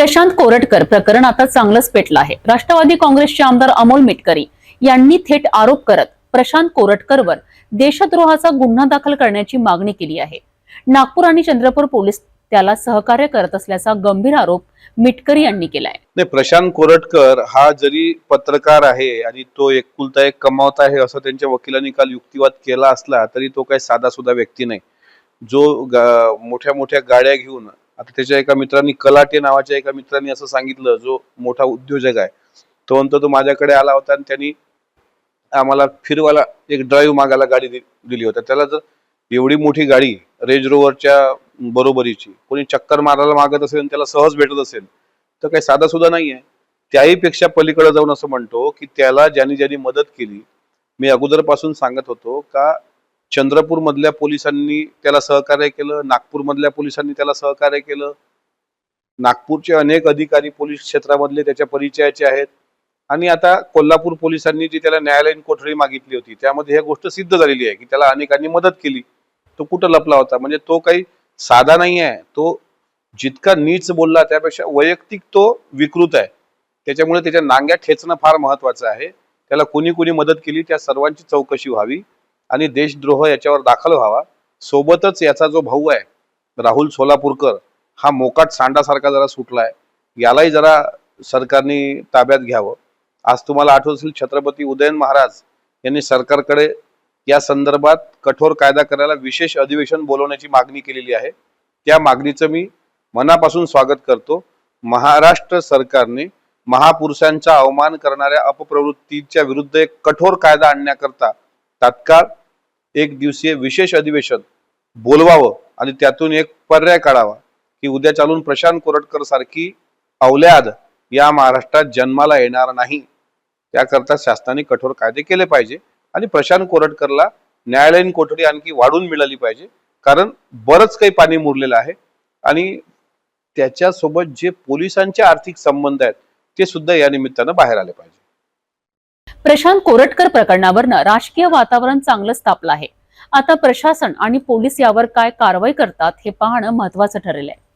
प्रशांत कोरटकर प्रकरण आता चांगलंच पेटलं आहे. राष्ट्रवादी काँग्रेसचे आमदार अमोल मिटकरी यांनी थेट आरोप करत प्रशांत कोरटकरवर देशद्रोहाचा गुन्हा दाखल करण्याची मागणी केली आहे. नागपूर आणि चंद्रपूर पोलीस त्याला सहकार्य करत असल्याचा गंभीर आरोप मिटकरी यांनी केलाय. नाही प्रशांत कोरटकर हा जरी पत्रकार आहे आणि तो एकुलता एक कमावत आहे असं त्यांच्या वकिलांनी काल युक्तिवाद केला असला तरी तो काही साधा सुद्धा व्यक्ती नाही. जो मोठ्या मोठ्या गाड्या घेऊन आता त्याच्या एका मित्रांनी कलाटे नावाच्या एका मित्रांनी असं सांगितलं जो मोठा उद्योजक आहे. तो म्हणतो तो माझ्याकडे आला होता आणि त्यांनी आम्हाला फिरवायला एक ड्राईव्ह मागायला गाडी दि- दिली होती. त्याला जर एवढी मोठी गाडी रेंज रोवरच्या बरोबरीची कोणी चक्कर मारायला मागत असेल आणि त्याला सहज भेटत असेल तर काही साधा सुद्धा नाहीये. त्याही पेक्षा पलीकडे जाऊन असं म्हणतो की त्याला ज्यांनी ज्यांनी मदत केली मी अगोदरपासून सांगत होतो का चंद्रपूर मधल्या पोलिसांनी त्याला सहकार्य केलं नागपूर मधल्या पोलिसांनी त्याला सहकार्य केलं. नागपूरचे अनेक अधिकारी पोलीस क्षेत्रामधले त्याच्या परिचयाचे आहेत. आणि आता कोल्हापूर पोलिसांनी जी त्याला न्यायालयीन कोठडी मागितली होती त्यामध्ये ही गोष्ट सिद्ध झालेली आहे की त्याला अनेकांनी मदत केली. तो कुठं लपला होता? म्हणजे तो काही साधा नाही आहे. तो जितका नीच बोलला त्यापेक्षा वैयक्तिक तो विकृत आहे. त्याच्यामुळे त्याच्या नांग्या ठेचणं फार महत्वाचं आहे. त्याला कोणी कोणी मदत केली त्या सर्वांची चौकशी व्हावी. आणि देशद्रोह याच्यावर दाखल व्हावा. सोबतच याचा जो भाऊ आहे राहुल सोलापूरकर हा मोकाट सांडासारखा जरा सुटलाय. यालाही जरा सरकारने ताब्यात घ्यावं. आज तुम्हाला आठवत असेल छत्रपती उदयन महाराज यांनी सरकारकडे या संदर्भात कठोर कायदा करायला विशेष अधिवेशन बोलवण्याची मागणी केलेली आहे. त्या मागणीचं मी मनापासून स्वागत करतो. महाराष्ट्र सरकारने महापुरुषांचा अवमान करणाऱ्या अपप्रवृत्तीच्या विरुद्ध एक कठोर कायदा आणण्याकरता तात्काळ एक दिवसीय विशेष अधिवेशन बोलवावं आणि त्यातून एक पर्याय काढावा की उद्या चालून प्रशांत कोरटकर सारखी अवल्याद या महाराष्ट्रात जन्माला येणार नाही. त्याकरता शासनाने कठोर कायदे केले पाहिजे आणि प्रशांत कोरटकरला न्यायालयीन कोठडी आणखी वाढून मिळाली पाहिजे. कारण बरंच काही पाणी मुरलेलं आहे आणि त्याच्यासोबत जे पोलिसांचे आर्थिक संबंध आहेत ते सुद्धा या निमित्तानं बाहेर आले पाहिजे. प्रशांत कोरटकर प्रकरणावरनं राजकीय वातावरण चांगलंच तापलं आहे. आता प्रशासन आणि पोलीस यावर काय कारवाई करतात हे पाहणं महत्वाचं ठरेल आहे.